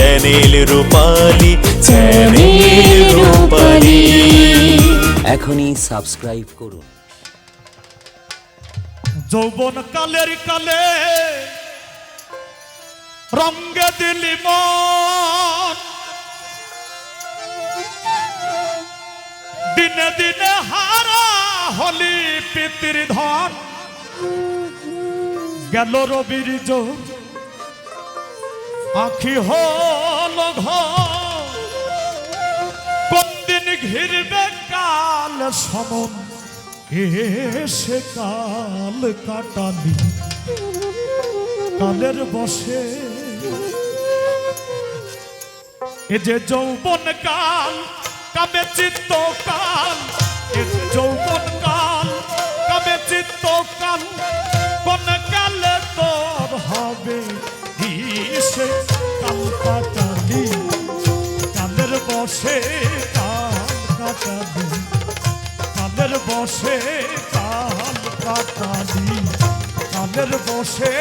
Channel রূপালী channel রূপালী। এখনই subscribe করুন। যৌবন কালের কালে রঙ্গে দিলি মন। দিনে দিনে হারা হলি পিতির ধন। গেল রবির জোর আখি হল ঘর। কোন দিন ঘিরবে কাল সমন? এসে কাল কাটালি? কালের বসে। এ যে যৌবন কাল কামে চিত্ত কাল। এ যে যৌবন কাল কামে চিত্ত কালে। বসে কাল কাটাবি। কালের বসে কাল কাটাবি। কালের বসে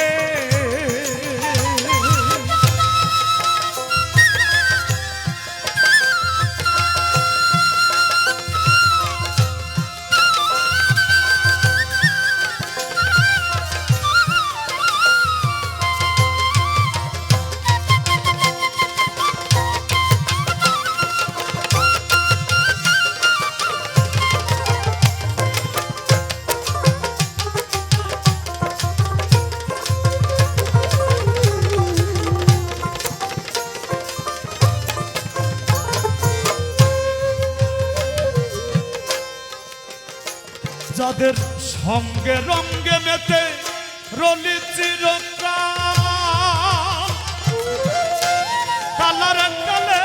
যাদের সঙ্গে রঙ্গে মেতে রলি চিরকাল কালার কালে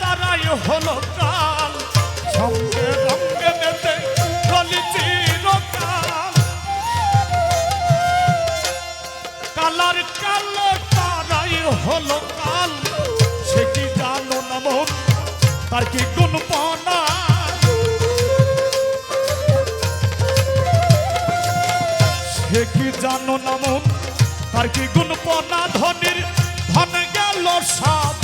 তারাই হলো কাল। সঙ্গে রঙ্গে মেতে রলি চিরকাল কালার কালে তারাই হলো সে কি জানো নামক? তার কি গুণপনা ধনির? ধন গেল সব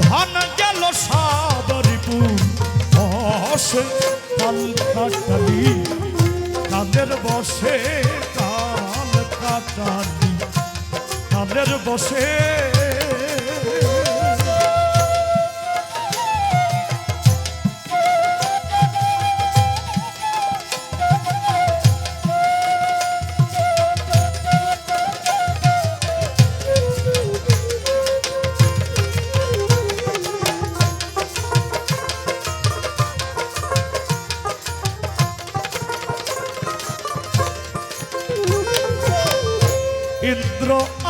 ধন গেল সব রিপুর বসে কাল কাটালি কাদের বসে কাল কাটালি। কাদের বসে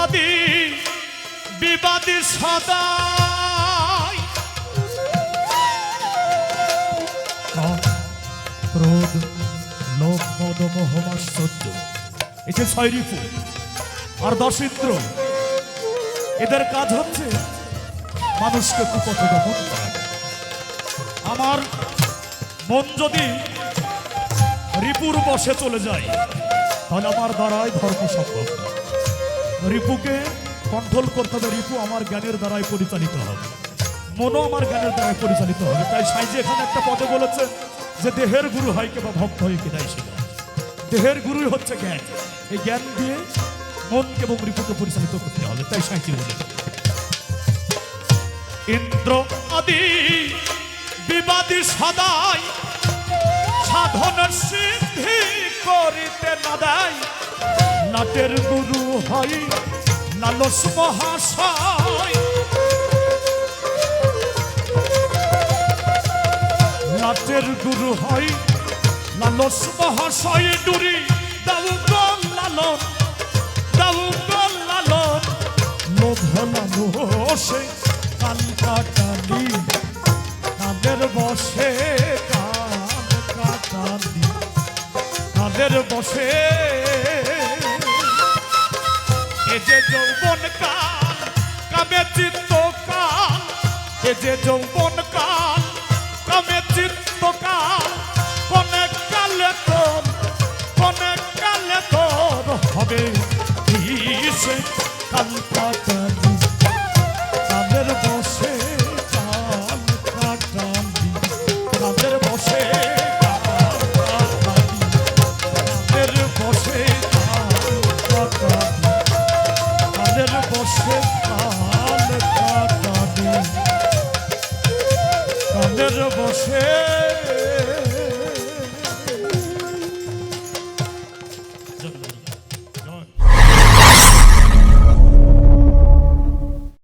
আদি বিবাদী কাম, ক্রোধ লোভ মদ মোহ মাশ্চর্য এই যে আর দশ এদের কাজ হচ্ছে মানুষকে কুপথে দমন আমার মন যদি রিপুর বসে চলে যায় তাহলে আমার দ্বারাই ধর্ম সম্ভব না। রিপুকে কন্ট্রোল করতে হবে। রিপু আমার জ্ঞানের দ্বারাই পরিচালিত হবে। মনও আমার জ্ঞানের দ্বারাই পরিচালিত হবে। তাই সাইজে এখানে একটা পদে বলেছে যে দেহের গুরু হয় কে বা ভক্ত হয় কে তাই সেটা। দেহের গুরুই হচ্ছে জ্ঞান। এই জ্ঞান দিয়ে মনকে এবং রিপুকে পরিচালিত করতে হবে। তাই সাইজি বলে। ইন্দ্র আদি বিবাদী সদাই সাধন সিদ্ধি করিতে না দেয় নাটের গুরু হয় লালস মহাশয়। নাটের গুরু হয় লালস মহাশয় ডুরি দাউ গল লালন দাউ গল লালন। লোভ লালসে কাল কাটালি, কাদের বসে কাল কাটালি, কাদের বসে এ যে যৌবন কাল কামে চিত্ত কাল। এ যে যৌবন কাল